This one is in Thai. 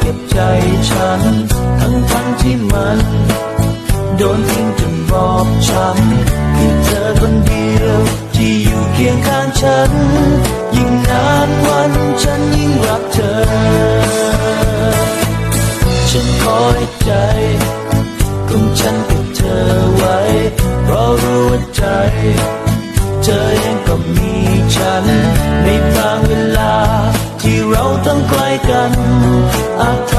เก็บใจฉัน ทั้งทั้งที่มัน โดนทิ้งจนบอบช้ำมีเธอคนเดียวที่อยู่เคียงข้างฉัน ยิ่งนานวันฉันยิ่งรักเธอ ฉันคอยใจของฉันกับเธอไว้ เพราะรู้ว่าใจ เธอยังก็มีฉันไม่างางไกลกันอาจ